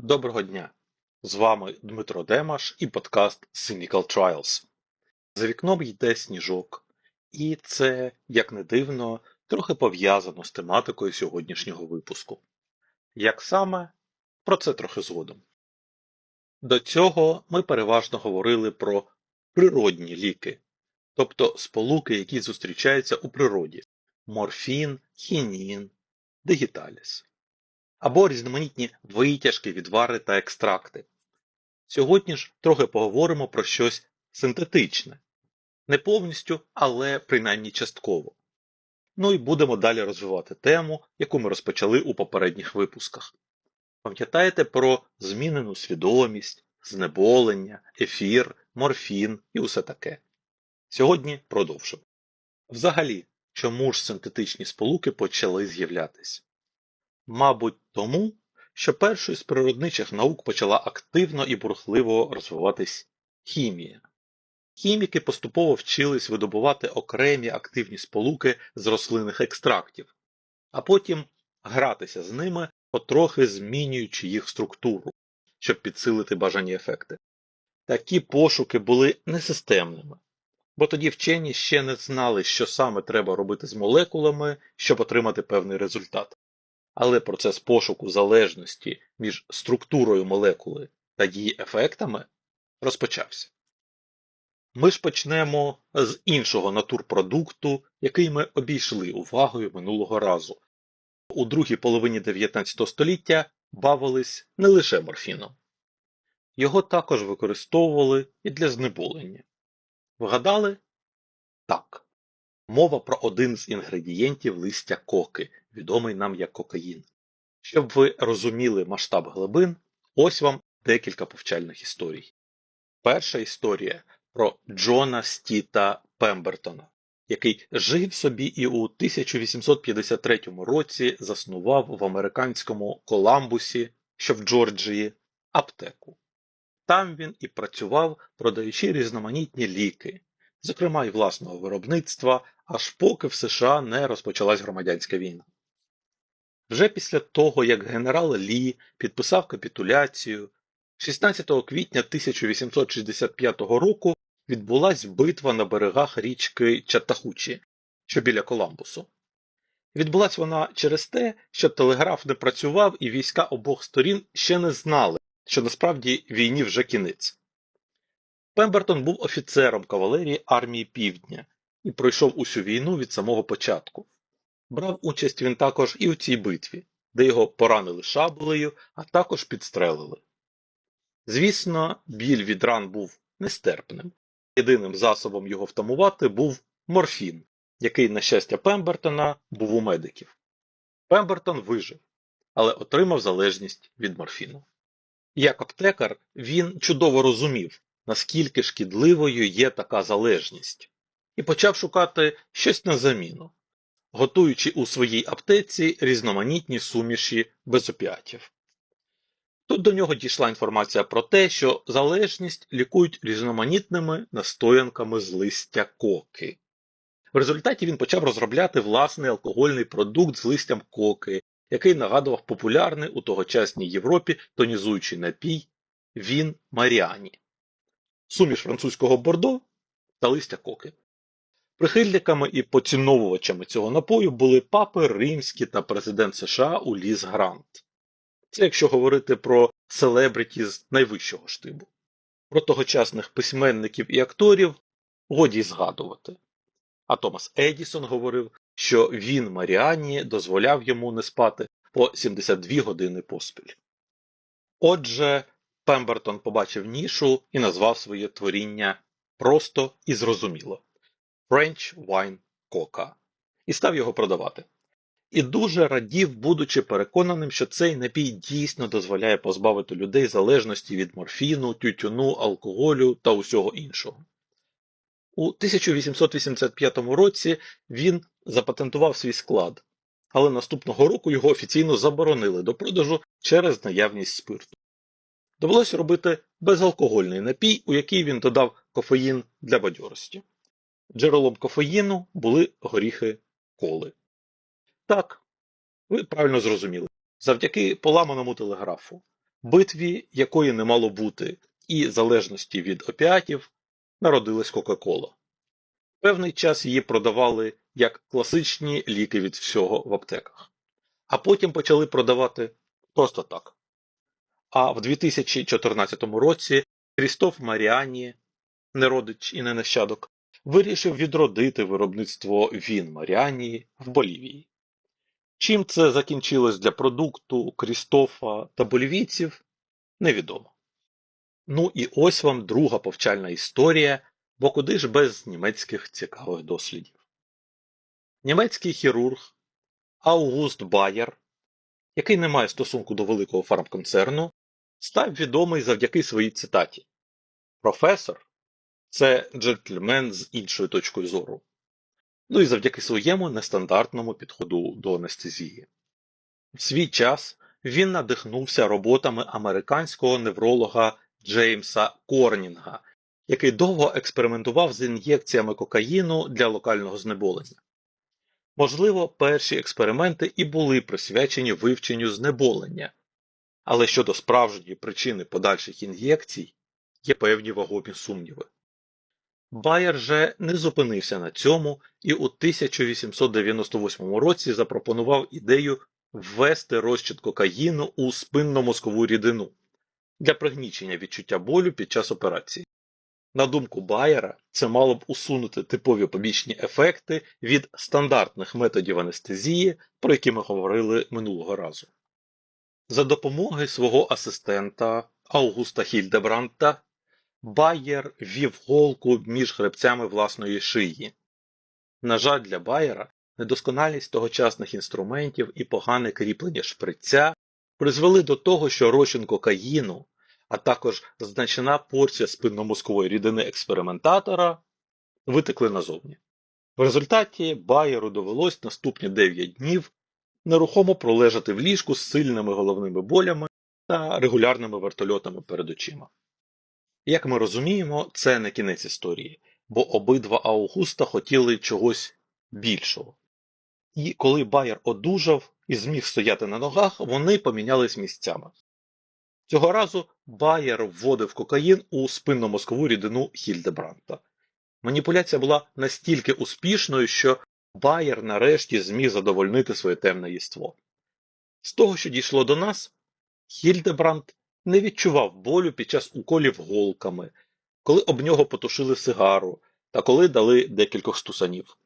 Доброго дня! З вами Дмитро Демаш і подкаст Cynical Trials. За вікном йде сніжок, і це, як не дивно, трохи пов'язано з тематикою сьогоднішнього випуску. Як саме, про це трохи згодом. До цього ми переважно говорили про природні ліки, тобто сполуки, які зустрічаються у природі морфін, хінін, дигіталіс або різноманітні витяжки, відвари та екстракти. Сьогодні ж трохи поговоримо про щось синтетичне. Не повністю, але принаймні частково. Ну і будемо далі розвивати тему, яку ми розпочали у попередніх випусках. Пам'ятаєте про змінену свідомість, знеболення, ефір, морфін і усе таке. Сьогодні продовжимо. Взагалі, чому ж синтетичні сполуки почали з'являтися? Мабуть, тому, що першою з природничих наук почала активно і бурхливо розвиватись хімія. Хіміки поступово вчились видобувати окремі активні сполуки з рослинних екстрактів, а потім гратися з ними, потрохи змінюючи їх структуру, щоб підсилити бажані ефекти. Такі пошуки були несистемними, бо тоді вчені ще не знали, що саме треба робити з молекулами, щоб отримати певний результат але процес пошуку залежності між структурою молекули та її ефектами розпочався. Ми ж почнемо з іншого натурпродукту, який ми обійшли увагою минулого разу. У другій половині 19 століття бавились не лише морфіном. Його також використовували і для знеболення. Вгадали? Так. Мова про один з інгредієнтів листя коки, відомий нам як кокаїн. Щоб ви розуміли масштаб глибин, ось вам декілька повчальних історій. Перша історія про Джона Стіта Пембертона, який жив собі і у 1853 році заснував в американському Коламбусі, що в Джорджії, аптеку. Там він і працював, продаючи різноманітні ліки, зокрема й власного виробництва, аж поки в США не розпочалась громадянська війна. Вже після того, як генерал Лі підписав капітуляцію, 16 квітня 1865 року відбулась битва на берегах річки Чатахучі, що біля Коламбусу. Відбулась вона через те, що телеграф не працював і війська обох сторін ще не знали, що насправді війні вже кінець. Пембертон був офіцером кавалерії армії Півдня і пройшов усю війну від самого початку. Брав участь він також і у цій битві, де його поранили шаблею, а також підстрелили. Звісно, біль від ран був нестерпним. Єдиним засобом його втамувати був морфін, який, на щастя, Пембертона був у медиків. Пембертон вижив, але отримав залежність від морфіну. Як аптекар, він чудово розумів, наскільки шкідливою є така залежність, і почав шукати щось на заміну готуючи у своїй аптеці різноманітні суміші без опіатів. Тут до нього дійшла інформація про те, що залежність лікують різноманітними настоянками з листя коки. В результаті він почав розробляти власний алкогольний продукт з листям коки, який нагадував популярний у тогочасній Європі тонізуючий напій Він Маріані, суміш французького бордо та листя коки. Прихильниками і поціновувачами цього напою були папи римські та президент США Уліс Грант. Це якщо говорити про селебриті з найвищого штибу. Про тогочасних письменників і акторів годі згадувати. А Томас Едісон говорив, що він Маріані дозволяв йому не спати по 72 години поспіль. Отже, Пембертон побачив нішу і назвав своє творіння просто і зрозуміло. French Wine Coca і став його продавати. І дуже радів, будучи переконаним, що цей напій дійсно дозволяє позбавити людей залежності від морфіну, тютюну, алкоголю та усього іншого. У 1885 році він запатентував свій склад, але наступного року його офіційно заборонили до продажу через наявність спирту. Довелося робити безалкогольний напій, у який він додав кофеїн для бадьорості. Джерелом кофеїну були горіхи коли. Так, ви правильно зрозуміли. Завдяки поламаному телеграфу. битві якої не мало бути, і залежності від опіатів народилась Кока-Кола. Певний час її продавали як класичні ліки від всього в аптеках, а потім почали продавати просто так. А в 2014 році Крістоф Маріані, не родич і не нащадок, вирішив відродити виробництво він Маріані в Болівії. Чим це закінчилось для продукту Крістофа та болівійців, невідомо. Ну і ось вам друга повчальна історія, бо куди ж без німецьких цікавих дослідів. Німецький хірург Аугуст Байер, який не має стосунку до великого фармконцерну, став відомий завдяки своїй цитаті Професор це джентльмен з іншою точкою зору. Ну і завдяки своєму нестандартному підходу до анестезії. В свій час він надихнувся роботами американського невролога Джеймса Корнінга, який довго експериментував з ін'єкціями кокаїну для локального знеболення. Можливо, перші експерименти і були присвячені вивченню знеболення, але щодо справжньої причини подальших ін'єкцій є певні вагомі сумніви. Байер же не зупинився на цьому і у 1898 році запропонував ідею ввести розчин кокаїну у спинно-мозкову рідину для пригнічення відчуття болю під час операції. На думку Байера, це мало б усунути типові побічні ефекти від стандартних методів анестезії, про які ми говорили минулого разу. За допомогою свого асистента Аугуста Хільдебранта Байер вів голку між хребцями власної шиї. На жаль, для Байера недосконалість тогочасних інструментів і погане кріплення шприця призвели до того, що розчин кокаїну, а також значна порція спинномозкової рідини експериментатора витекли назовні. В результаті Байеру довелось наступні 9 днів нерухомо пролежати в ліжку з сильними головними болями та регулярними вертольотами перед очима. Як ми розуміємо, це не кінець історії, бо обидва Аугуста хотіли чогось більшого. І коли Байер одужав і зміг стояти на ногах, вони помінялись місцями. Цього разу Байер вводив кокаїн у спинномозкову рідину Хільдебранта. Маніпуляція була настільки успішною, що Байер нарешті зміг задовольнити своє темне єство. З того, що дійшло до нас, Хільдебранд не відчував болю під час уколів голками, коли об нього потушили сигару та коли дали декількох стусанів.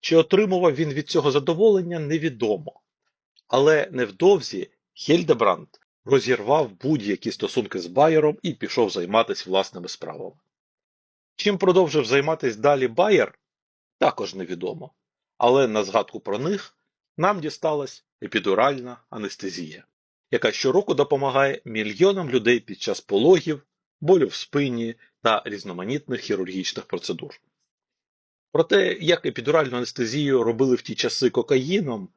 Чи отримував він від цього задоволення, невідомо. Але невдовзі Хільдебранд розірвав будь-які стосунки з Байером і пішов займатися власними справами. Чим продовжив займатися далі Байер, також невідомо. Але на згадку про них нам дісталась епідуральна анестезія яка щороку допомагає мільйонам людей під час пологів, болю в спині та різноманітних хірургічних процедур. Про те, як епідуральну анестезію робили в ті часи кокаїном,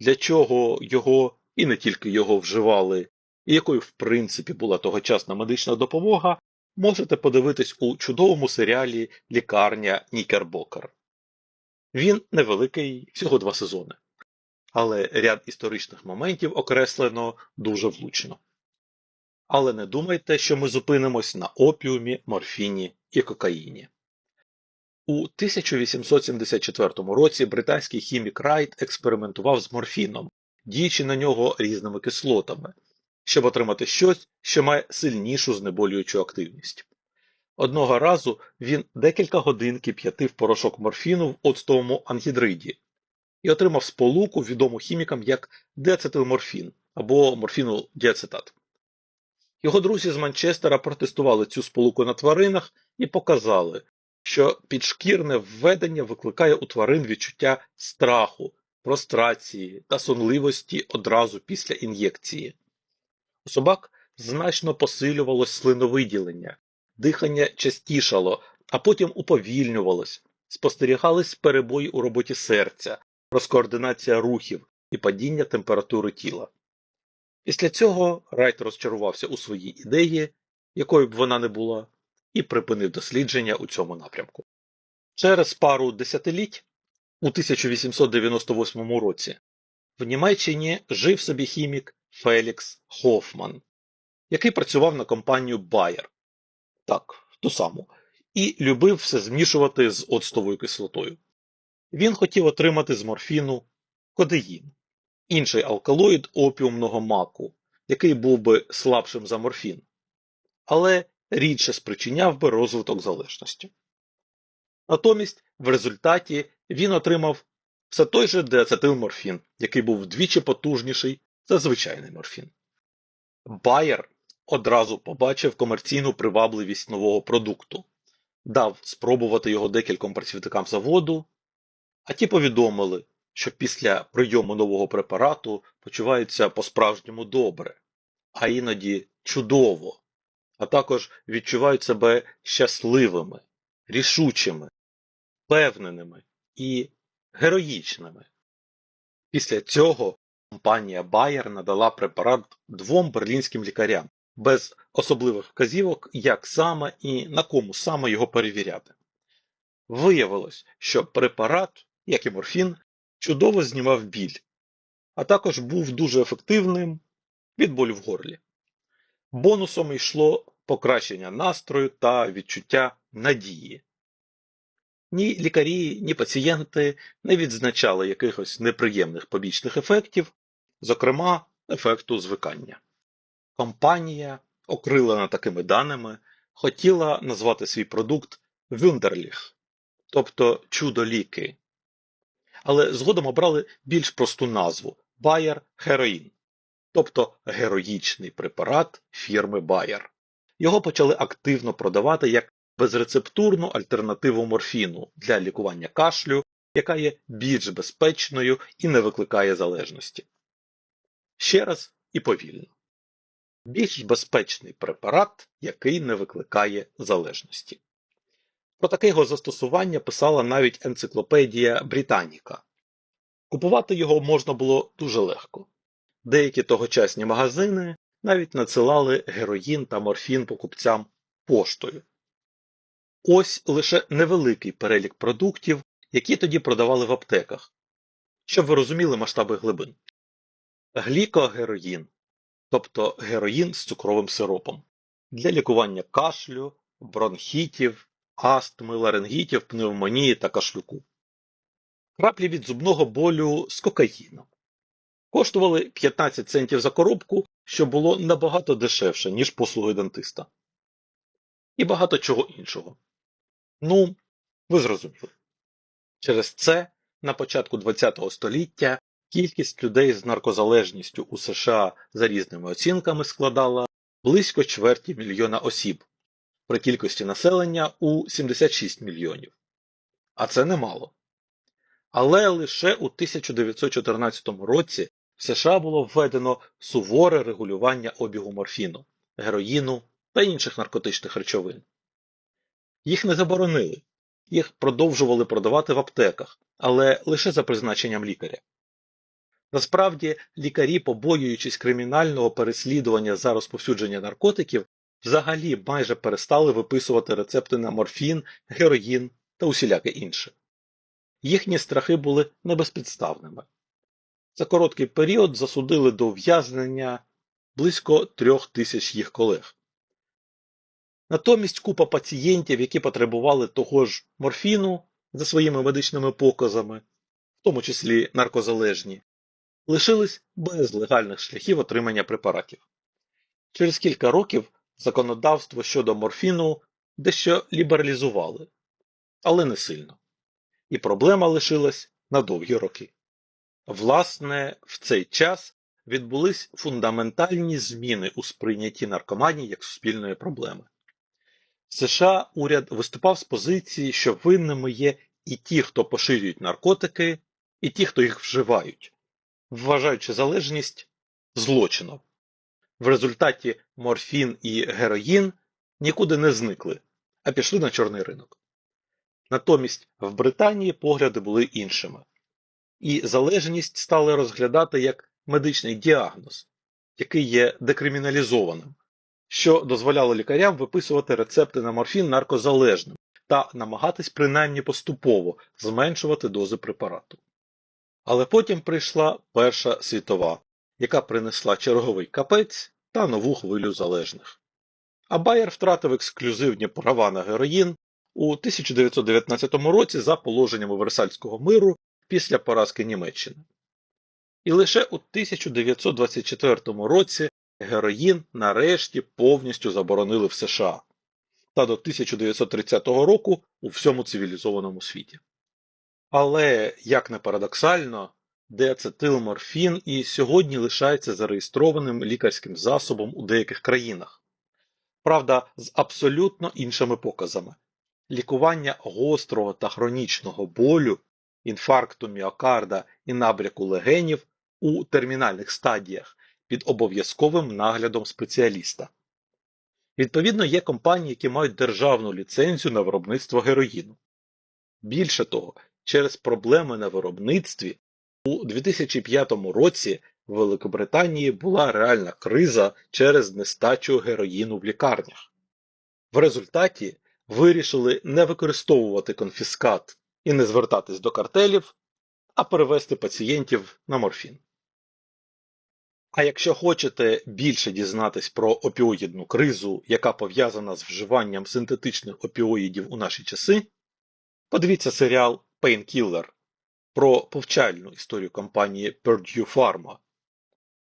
для чого його і не тільки його вживали, і якою в принципі була тогочасна медична допомога, можете подивитись у чудовому серіалі Лікарня Нікербокер. Він невеликий, всього два сезони але ряд історичних моментів окреслено дуже влучно. Але не думайте, що ми зупинимось на опіумі, морфіні і кокаїні. У 1874 році британський хімік Райт експериментував з морфіном, діючи на нього різними кислотами, щоб отримати щось, що має сильнішу знеболюючу активність. Одного разу він декілька годин кип'ятив порошок морфіну в оцтовому ангідриді, і отримав сполуку, відому хімікам як диацетилморфін або морфінодіацетат. Його друзі з Манчестера протестували цю сполуку на тваринах і показали, що підшкірне введення викликає у тварин відчуття страху, прострації та сонливості одразу після ін'єкції. У собак значно посилювалось слиновиділення, дихання частішало, а потім уповільнювалось, спостерігались перебої у роботі серця, розкоординація рухів і падіння температури тіла. Після цього Райт розчарувався у своїй ідеї, якою б вона не була, і припинив дослідження у цьому напрямку. Через пару десятиліть, у 1898 році, в Німеччині жив собі хімік Фелікс Хофман, який працював на компанію Bayer. Так, ту саму. І любив все змішувати з оцтовою кислотою. Він хотів отримати з морфіну кодеїн, інший алкалоїд опіумного маку, який був би слабшим за морфін, але рідше спричиняв би розвиток залежності. Натомість, в результаті він отримав все той же деацетилморфін, який був вдвічі потужніший за звичайний морфін. Байер одразу побачив комерційну привабливість нового продукту, дав спробувати його декільком працівникам заводу, а ті повідомили, що після прийому нового препарату почуваються по-справжньому добре, а іноді чудово, а також відчувають себе щасливими, рішучими, впевненими і героїчними. Після цього компанія Bayer надала препарат двом берлінським лікарям без особливих вказівок, як саме і на кому саме його перевіряти. Виявилось, що препарат, як і морфін, чудово знімав біль, а також був дуже ефективним від болю в горлі. Бонусом йшло покращення настрою та відчуття надії. Ні лікарі, ні пацієнти не відзначали якихось неприємних побічних ефектів, зокрема ефекту звикання. Компанія, окрилена такими даними, хотіла назвати свій продукт Wunderlich, тобто чудо-ліки, але згодом обрали більш просту назву Bayer Heroin, тобто героїчний препарат фірми Bayer. Його почали активно продавати як безрецептурну альтернативу морфіну для лікування кашлю, яка є більш безпечною і не викликає залежності. Ще раз і повільно. Більш безпечний препарат, який не викликає залежності. Про таке його застосування писала навіть енциклопедія Британіка. Купувати його можна було дуже легко. Деякі тогочасні магазини навіть надсилали героїн та морфін покупцям поштою. Ось лише невеликий перелік продуктів, які тоді продавали в аптеках, щоб ви розуміли масштаби глибин. Глікогероїн, тобто героїн з цукровим сиропом, для лікування кашлю, бронхітів, астми, ларингітів, пневмонії та кашлюку. Краплі від зубного болю з кокаїном. Коштували 15 центів за коробку, що було набагато дешевше, ніж послуги дентиста. І багато чого іншого. Ну, ви зрозуміли. Через це на початку ХХ століття кількість людей з наркозалежністю у США за різними оцінками складала близько чверті мільйона осіб при кількості населення у 76 мільйонів. А це немало. Але лише у 1914 році в США було введено суворе регулювання обігу морфіну, героїну та інших наркотичних речовин. Їх не заборонили, їх продовжували продавати в аптеках, але лише за призначенням лікаря. Насправді, лікарі, побоюючись кримінального переслідування за розповсюдження наркотиків, взагалі майже перестали виписувати рецепти на морфін, героїн та усіляке інше. Їхні страхи були небезпідставними. За короткий період засудили до ув'язнення близько трьох тисяч їх колег. Натомість купа пацієнтів, які потребували того ж морфіну за своїми медичними показами, в тому числі наркозалежні, лишились без легальних шляхів отримання препаратів. Через кілька років законодавство щодо морфіну дещо лібералізували, але не сильно. І проблема лишилась на довгі роки. Власне, в цей час відбулись фундаментальні зміни у сприйнятті наркоманії як суспільної проблеми. В США уряд виступав з позиції, що винними є і ті, хто поширюють наркотики, і ті, хто їх вживають, вважаючи залежність злочином. В результаті морфін і героїн нікуди не зникли, а пішли на чорний ринок. Натомість в Британії погляди були іншими, і залежність стали розглядати як медичний діагноз, який є декриміналізованим, що дозволяло лікарям виписувати рецепти на морфін наркозалежним та намагатись принаймні поступово зменшувати дози препарату. Але потім прийшла Перша світова, яка принесла черговий капець та нову хвилю залежних. А Байер втратив ексклюзивні права на героїн у 1919 році за положеннями Версальського миру після поразки Німеччини. І лише у 1924 році героїн нарешті повністю заборонили в США та до 1930 року у всьому цивілізованому світі. Але, як не парадоксально, деацетилморфін і сьогодні лишається зареєстрованим лікарським засобом у деяких країнах. Правда, з абсолютно іншими показами. Лікування гострого та хронічного болю, інфаркту міокарда і набряку легенів у термінальних стадіях під обов'язковим наглядом спеціаліста. Відповідно, є компанії, які мають державну ліцензію на виробництво героїну. Більше того, через проблеми на виробництві у 2005 році в Великобританії була реальна криза через нестачу героїну в лікарнях. В результаті вирішили не використовувати конфіскат і не звертатись до картелів, а перевести пацієнтів на морфін. А якщо хочете більше дізнатись про опіоїдну кризу, яка пов'язана з вживанням синтетичних опіоїдів у наші часи, подивіться серіал Painkiller про повчальну історію компанії Purdue Pharma.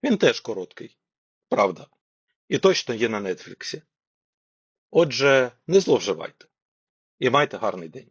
Він теж короткий, правда, і точно є на Нетфліксі. Отже, не зловживайте і майте гарний день.